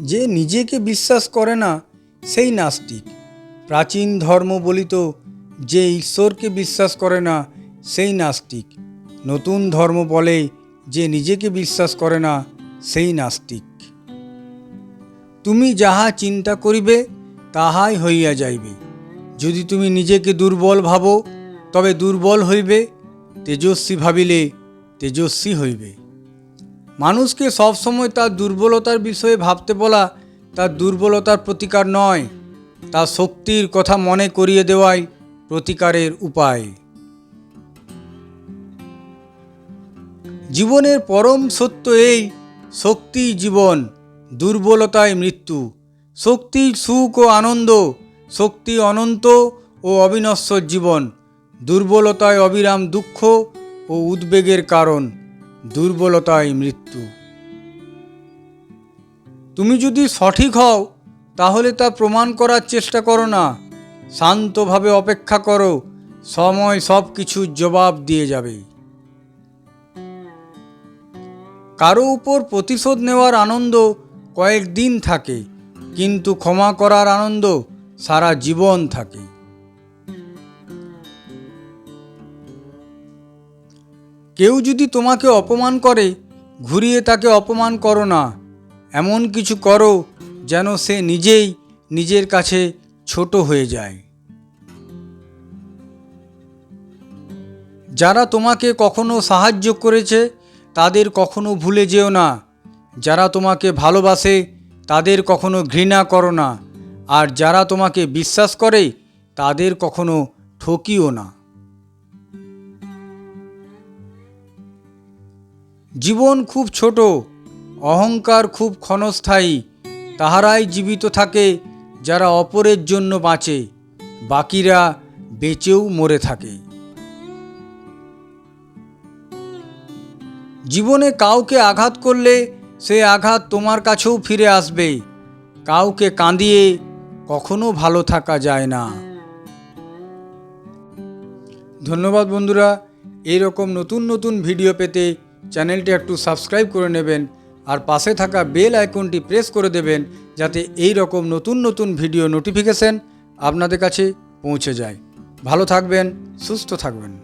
যে নিজেকে বিশ্বাস করে না, সেই নাস্তিক। প্রাচীন ধর্ম বলিত যে ঈশ্বরকে বিশ্বাস করে না, সেই নাস্তিক। নতুন ধর্ম বলে যে নিজেকে বিশ্বাস করে না, সেই নাস্তিক। তুমি যাহা চিন্তা করিবে, তাহাই হইয়া যাইবে। যদি তুমি নিজেকে দুর্বল ভাবো, তবে দুর্বল হইবে, তেজস্বী ভাবিলে তেজস্বী হইবে। মানুষকে সবসময় তার দুর্বলতার বিষয়ে ভাবতে বলা তার দুর্বলতার প্রতিকার নয়, তার শক্তির কথা মনে করিয়ে দেওয়াই প্রতিকারের উপায়। জীবনের পরম সত্য এই, শক্তি জীবন, দুর্বলতায় মৃত্যু। শক্তি সুখ ও আনন্দ, শক্তি অনন্ত ও অবিনশ্বর জীবন, দুর্বলতায় অবিরাম দুঃখ ও উদ্বেগের কারণ। দুর্বলতায় মৃত্যু। তুমি যদি সঠিক হও, তাহলে তা প্রমাণ করার চেষ্টা করো না। শান্তভাবে অপেক্ষা করো, সময় সব কিছুর জবাব দিয়ে যাবে। কারও উপর প্রতিশোধ নেওয়ার আনন্দ কয়েকদিন থাকে, কিন্তু ক্ষমা করার আনন্দ সারা জীবন থাকে। কেউ যদি তোমাকে অপমান করে, ঘুরিয়ে তাকে অপমান করো না। এমন কিছু করো যেন সে নিজেই নিজের কাছে ছোট হয়ে যায়। যারা তোমাকে কখনো সাহায্য করেছে, তাদের কখনো ভুলে যেও না। যারা তোমাকে ভালোবাসে, তাদের কখনো ঘৃণা করো না। আর যারা তোমাকে বিশ্বাস করে, তাদের কখনো ঠকিও না। জীবন খুব ছোট, অহংকার খুব ক্ষণস্থায়ী, তাহারাই জীবিত থাকে, যারা অপরের জন্য বাঁচে, বাকিরা বেঁচেও মরে থাকে। জীবনে কাউকে আঘাত করলে সে আঘাত তোমার কাছেও ফিরে আসবে, কাউকে কাঁদিয়ে কখনো ভালো থাকা যায় না। ধন্যবাদ বন্ধুরা, এরকম নতুন নতুন ভিডিও পেতে চ্যানেলটি একটু সাবস্ক্রাইব করে নেবেন আর পাশে থাকা বেল আইকনটি প্রেস করে দেবেন যাতে এই রকম নতুন নতুন ভিডিও নোটিফিকেশন আপনাদের কাছে পৌঁছে যায়। ভালো থাকবেন, সুস্থ থাকবেন।